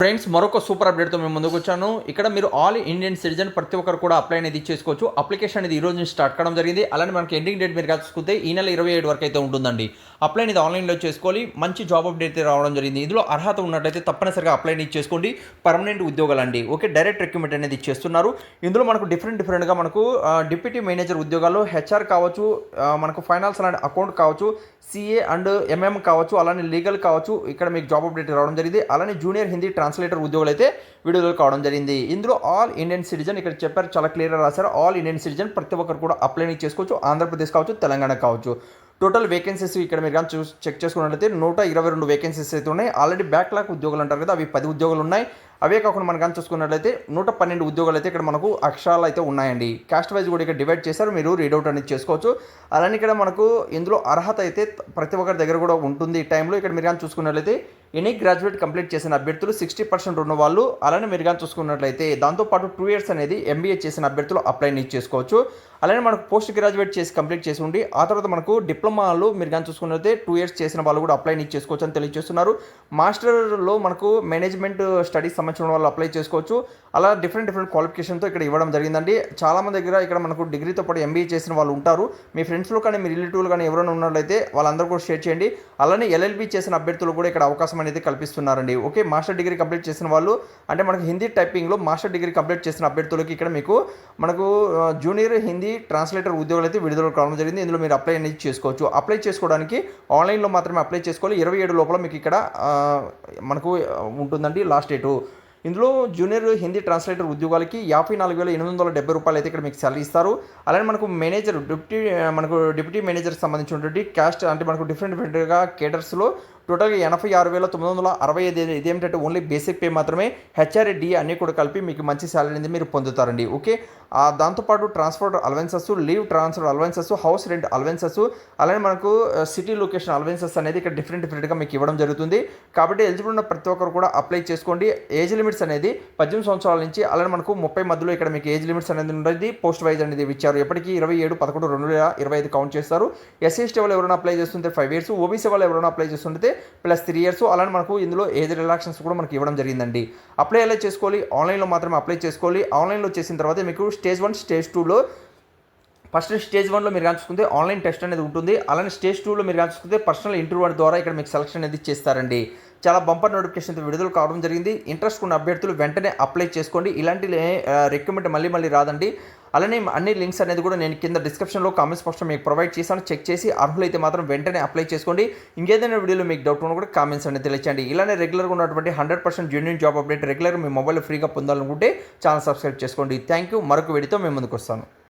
Friends మరొక super అప్డేట్తో మేము ముందుకు వచ్చాను. ఇక్కడ మీరు ఆల్ ఇండియన్ సిటిజన్ ప్రతి ఒక్కరు కూడా అప్లై అనేది చేసుకోవచ్చు. అప్లికేషన్ అనేది ఈ రోజు నుంచి స్టార్ట్ కావడం జరిగింది. అలానే మనకి ఎండింగ్ డేట్ మీరు చూసుకుంటే ఈ నెల ఇరవై ఏడు వరకు అయితే ఉంటుందండి. అప్లై అనేది ఆన్లైన్లో చేసుకోవాలి. మంచి జాబ్ అప్డేట్ అయితే రావడం జరిగింది. ఇందులో అర్హత ఉన్నట్టయితే తప్పనిసరిగా అప్లై అనేది చేసుకోండి. పర్మనెంట్ ఉద్యోగాలు అండి ఓకే డైరెక్ట్ రిక్రూట్మెంట్ అనేది చేస్తున్నారు. ఇందులో మనకు డిఫరెంట్ డిఫరెంట్గా మనకు డిప్యూటీ మేనేజర్ ఉద్యోగాలు హెచ్ఆర్ కావచ్చు మనకు ఫైనాన్స్ అండ్ అకౌంట్ కావచ్చు సిఏ అండ్ ఎంఎం కావచ్చు అలానే లీగల్ కావచ్చు. ఇక్కడ మీకు జాబ్ అప్డేట్ రావడం జరిగింది. అలానే జూనియర్ హిందీ ట్రాన్స్ ట్రాన్స్లేటర్ ఉద్యోగులు అయితే వీడియోలో కావడం జరిగింది. ఇందులో ఆల్ ఇండియన్ సిటిజన్ ఇక్కడ చెప్పారు చాలా క్లియర్గా రాశారు. ఆల్ ఇండియన్ సిటిజన్ ప్రతి ఒక్కరు కూడా అప్లై చేసుకోవచ్చు. ఆంధ్రప్రదేశ్ కావచ్చు తెలంగాణ కావచ్చు. టోటల్ వేకెన్సీస్ ఇక్కడ మీరు కానీ చూసి చెక్ చేసుకున్నట్లయితే నూట ఇరవై రెండు వేకెన్సీస్ అయితే ఉన్నాయి. ఆల్రెడీ బ్యాక్లాగ్ ఉద్యోగాలు అంటారు కదా అవి పది ఉద్యోగాలు ఉన్నాయి. అవే కాకుండా మనం కానీ చూసుకున్నట్లయితే నూట పన్నెండు ఉద్యోగాలు అయితే ఇక్కడ మనకు అక్షరాలు అయితే ఉన్నాయండి. కాస్ట్ వైజ్ కూడా ఇక్కడ డివైడ్ చేశారు. మీరు రీడౌట్ అనేది చేసుకోవచ్చు. అలానే ఇక్కడ మనకు ఇందులో అర్హత అయితే ప్రతి ఒక్కరి దగ్గర కూడా ఉంటుంది ఈ టైంలో ఇక్కడ మీరు కానీ చూసుకున్నట్లయితే ఎనీ గ్రాడ్యుయేట్ కంప్లీట్ చేసిన అభ్యర్థులు సిక్స్టీ పర్సెంట్ ఉన్న వాళ్ళు అలానే మీరు కానీ చూసుకున్నట్లయితే దాంతోపాటు టూ ఇయర్స్ అనేది ఎంబీఏ చేసిన అభ్యర్థులు అప్లై చేసుకోవచ్చు. అలానే మనకు పోస్ట్ గ్రాడ్యుయేట్ చేసి కంప్లీట్ చేసి ఉండి ఆ తర్వాత మనకు డిప్లొమాలు మీరు కానీ చూసుకున్నట్లయితే టూ ఇయర్స్ చేసిన వాళ్ళు కూడా అప్లై చేసుకోవచ్చు అని తెలియజేస్తున్నారు. మాస్టర్లో మనకు మేనేజ్మెంట్ స్టడీస్ సంబంధించిన వాళ్ళు అప్లై చేసుకోవచ్చు. అలా డిఫరెంట్ డిఫరెంట్ క్వాలిఫికేషన్తో ఇక్కడ ఇవ్వడం జరిగిందండి. చాలామంది దగ్గర ఇక్కడ మనకు డిగ్రీతో పాటు ఎంబీఏ చేసిన వాళ్ళు ఉంటారు. మీ ఫ్రెండ్స్లో కానీ మీ రిలేటివ్లు కానీ ఎవరైనా ఉన్నట్లయితే వాళ్ళందరూ కూడా షేర్ చేయండి. అలానే ఎల్ఎల్బీ చేసిన అభ్యర్థులు కూడా ఇక్కడ అవకాశం అనేది కల్పిస్తున్నారండి. ఓకే మాస్టర్ డిగ్రీ కంప్లీట్ చేసిన వాళ్ళు అంటే మనకు హిందీ టైపింగ్లో మాస్టర్ డిగ్రీ కంప్లీట్ చేసిన అభ్యర్థులకి ఇక్కడ మీకు మనకు జూనియర్ హిందీ ట్రాన్స్లేటర్ ఉద్యోగాలు అయితే విడుదల కావడం జరిగింది. ఇందులో మీరు అప్లై అనేది చేసుకోవచ్చు. అప్లై చేసుకోవడానికి ఆన్లైన్లో మాత్రమే అప్లై చేసుకోవాలి. ఇరవై ఏడు లోపల మీకు ఇక్కడ మనకు ఉంటుందండి లాస్ట్ డేటు ఇందులో జూనియర్ హిందీ ట్రాన్స్లేటర్ ఉద్యోగాలకి యాభై నాలుగు వేల ఎనిమిది వందల డెబ్బై రూపాయలు అయితే ఇక్కడ మీకు సాలరీ ఇస్తారు. అలానే మనకు మేనేజర్ డిప్యూటీ మనకు డిప్యూటీ మేనేజర్ సంబంధించినటువంటి క్యాస్ట్ అంటే మనకు డిఫరెంట్ డిఫరెంట్గా కేటర్స్లో టోటల్గా ఎనభై ఆరు వేల తొమ్మిది వందల అరవై ఐదు ఇదేమిటంటే ఓన్లీ బేసిక్ పే మాత్రమే. హెచ్ఆర్ఏ డి అన్నీ కూడా కలిపి మీకు మంచి శాలరీ అనేది మీరు పొందుతారండి. ఓకే? దాంతోపాటు transport allowances leave transfer allowances house rent allowances అలానే మనకు సిటీ లొకేషన్ అలవెన్సెస్ అనేది ఇక్కడ డిఫరెంట్ డిఫరెంట్గా మీకు ఇవ్వడం జరుగుతుంది. కాబట్టి ఎలిజిబుల్ ఉన్న ప్రతి ఒక్కరు కూడా అప్లై చేసుకోండి. ఏజ్ లిమిట్స్ అనేది పద్దెనిమిది సంవత్సరాల నుంచి అలానే మనకు ముప్పై మధ్యలో ఇక్కడ మీకు ఏజ్ లిమిట్స్ అనేది ఉండేది పోస్ట్ వైజ్ అనేది ఇచ్చారు. ఎప్పటికీ ఇరవై ఏడు పదకొండు రెండు వేల ఇరవై ఐదు కౌంట్ చేస్తారు. ఎస్సీ ఎస్టీ వాళ్ళు ఎవరైనా అప్లై చేస్తుంటే ఫైవ్ ఇయర్స్ ఓబీసీ వాళ్ళు ఎవరైనా అప్లై చేస్తుంటే ప్లస్ త్రీ ఇయర్స్ అలానే మనకు ఇందులో ఏజ్ రిలాక్షన్స్ కూడా మనకి ఇవ్వడం జరిగిందండి. అప్లై ఎలా చేసుకోవాలి? ఆన్లైన్లో మాత్రమే అప్లై చేసుకోవాలి. ఆన్లైన్లో చేసిన తర్వాత మీకు స్టేజ్ వన్ స్టేజ్ టూలో ఫస్ట్ స్టేజ్ వన్లో మీరు కానీ చూసుకుంటే ఆన్లైన్ టెస్ట్ అనేది ఉంటుంది. అలానే స్టేజ్ టూలో మీరు కానీ చూసుకుంటే పర్సనల్ ఇంటర్వ్యూ ద్వారా ఇక్కడ మీకు సెలక్షన్ అనేది చేస్తారండి. చాలా బంపర్ నోటిఫికేషన్ విడుదల కావడం జరిగింది. ఇంట్రెస్ట్ ఉన్న అభ్యర్థులు వెంటనే అప్లై చేసుకోండి. ఇలాంటి రిక్రూట్మెంట్ మళ్ళీ మళ్ళీ రాదండి. అలానే అన్ని లింక్స్ అనేది కూడా నేను కింద డిస్క్రిప్షన్లో కామెంట్స్ బాక్స్లో మీకు ప్రొవైడ్ చేశాను. చెక్ చేసి అర్హులైతే మాత్రం వెంటనే అప్లై చేసుకోండి. ఇంకేదైనా వీడియోలో మీకు డౌట్ ఉన్నా కూడా కామెంట్స్ అనేది తెలియచండి ఇలానే రెగ్యులర్గా ఉన్నటువంటి hundred percent genuine job update regular మీ మొబైల్ ఫ్రీగా పొందాలనుకుంటే ఛానల్ సబ్స్క్రైబ్ చేసుకోండి. Thank you. మరొక వీడియోతో మేము ముందుకు వస్తాను.